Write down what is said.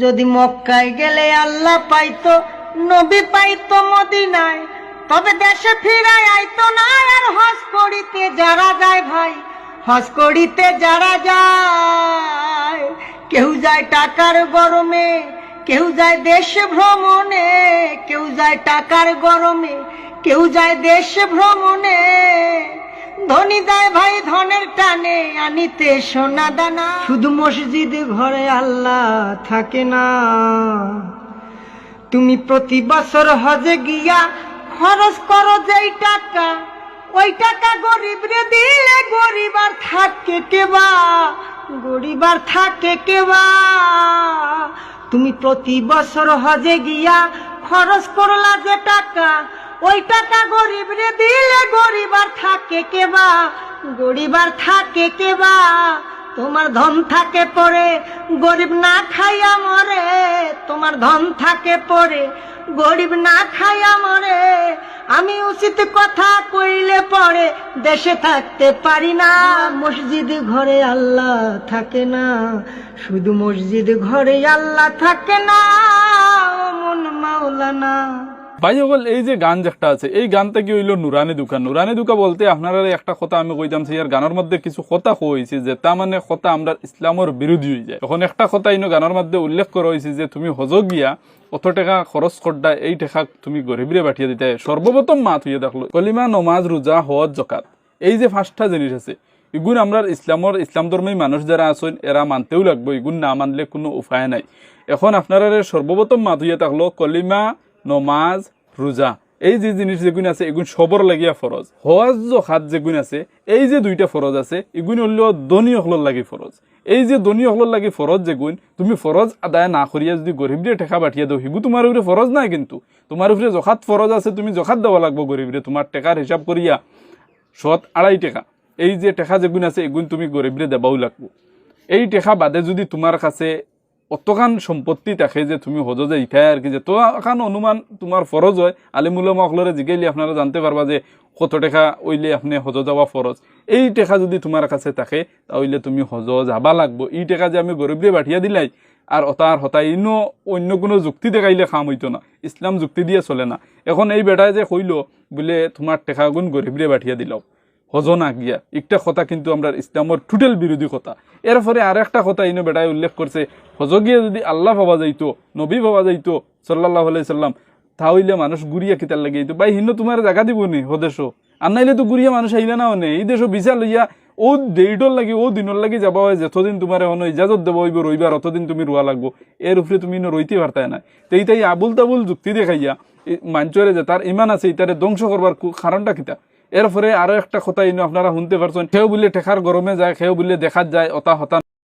যদি মক্কায় গেলে আল্লাহ পাইতো, নবী পাইতো মদিনায়, তবে দেশে ফিরায় আইতো না, আর হজ করিতে যারা যায় ভাই, হজ করিতে যারা যায়, কেউ যায় টাকার গরমে, কেউ যায় দেশ ভ্রমণে, কেউ যায় টাকার গরমে, কেউ যায় দেশ ভ্রমণে। ধনী যায় ভাই ধনের টানে আনিতে সোনা দানা। শুধু মসজিদ ঘরে আল্লাহ থাকে না। তুমি প্রতি বছর হজে গিয়া খরচ করো যেই টাকা, ওই টাকা গরিব রে দিলে গরিব আর থাকে কেবা গরিব আর থাকে কেবা তুমি প্রতি বছর হজে গিয়া খরচ করলা যে টাকা ওই টাকা গরিব রে দিলে গরিব আর থাকে কেবা গরিব আর থাকে কেবা তোমার ধন থাকে পরে, গরিব না খাইয়া মরে। তোমার ধন থাকে পরে, গরিব না খাইয়া মরে। আমি উচিত কথা কইলে পরে, দেশে থাকতে পারি না। মসজিদ ঘরে আল্লাহ থাকে না। শুধু মসজিদ ঘরে আল্লাহ থাকে না। মন মাওলানা। ভাই সকল এই যে গান যেটা আছে, এই গানটা কি হইল নুরানি দুকা নুরানি দুকা বলতে আপনারা একটা কথা আমি কইতাম আর গানের মধ্যে কিছু কথা হয়েছে যে তা মানে কথা আমরা ইসলামের বিরোধী হয়ে যায়। তখন একটা কথা ইনো গানের মধ্যে উল্লেখ করা হয়েছে যে তুমি হজ গিয়া অত টাকা খরচ করডা, এই টাকা তুমি গরিবরে পাঠিয়ে দিতে, সর্বপ্রথম মাত হইয়া দেখল, কলিমা, নমাজ, রোজা হজ জকাত। এই যে পাঁচটা জিনিস আছে ইগুন আমরা ইসলামর, ইসলাম ধর্মী মানুষ যারা আছেন, এরা মানতেও লাগবে ইগুন না মানলে কোনো উপায় নাই। এখন আপনারা সর্বপ্রথম মাত হইয়া থাকল কলিমা নমাজ, রোজা, এই যে জিনিস যেগুন আছে এগুন সবর লাগিয়া ফরজ। হজ হাত যেগুন আছে, এই যে দুইটা ফরজ আছে এগুন হইল ধনী হলর লাগি ফরজ। এই যে ধনী হলর লাগি ফরজ যেগুন তুমি ফরজ আদায় না করিয়া যদি গরিব দিয়ে টেকা পাঠিয়ে দাও হিগু তোমার উপরে ফরজ নাই কিন্তু। তোমার উপরে জখাত ফরজ আছে, তুমি জখাত দেওয়া লাগবো গরিবরে। তোমার টেকার হিসাব করিয়া সৎ আড়াই টাকা এই যে টেকা যেগুন আছে এগুন তুমি গরিবরে দেবাও লাগবো। এই টেকা বাদে যদি তোমার কাছে অতখান সম্পত্তি থাকে যে তুমি হজ যে ইঠাই আর কি যে তো এখন অনুমান তোমার ফরজ হয়। আলিমুলমা অকলরে জিগাইলে আপনারা জানতে পারবা যে কত টাকা ওইলে আপনি হজ যাওয়া ফরজ। এই টাকা যদি তোমার কাছে থাকে, তাহলে তুমি হজ যাবা লাগবো। এই টাকা যে আমি গরিবরে বাঠিয়া দিলাই, আর অতার হতাই ইনো অন্য কোনো যুক্তি দেখাইলে খাম হইতো না। ইসলাম যুক্তি দিয়ে চলে না। এখন এই বেটায় যে কইল, বলে তোমার টেকা গুণ গরিবরে বাঠিয়া দিলাও। হজ না গিয়া। একটা কথা কিন্তু আমরা ইসলামের টোটাল বিরোধী কথা। এরপরে আর একটা কথা ইনো বেটায় উল্লেখ করছে হজ গিয়ে যদি আল্লাহ ভাবা যাইতো, নবী ভাবা যাইতো সাল্লাহ সাল্লাম তাহলে মানুষ গুড়িয়া কিতার লাগে তো ভাই, হিন্ন তোমার জায়গা দিব নি হদেশো? আর নাইলে তো গুড়িয়া মানুষ আইলে না নে। এই দেশও বিচার লইয়া ও ডেটর লাগি, ও দিনের লাগি যাবা হয়, যতদিন তোমার এখন ইজাজত দেবো হইব রইবার অতদিন তুমি রোয়া লাগবো। এর উপরে তুমি রইতে পারতাই না তো এইটাই আবুল তাবুল যুক্তি দেখাইয়া মাঞ্চরে যে তার ইমান আছে ইতারে ধ্বংস করবার কারণটা কিতা? এরপরে আরও একটা কথা ইনো, আপনারা শুনতে পারছেন। সেও বলে ঠেকার গরমে যায়, সেও বলে দেখা যায়, অতা হতা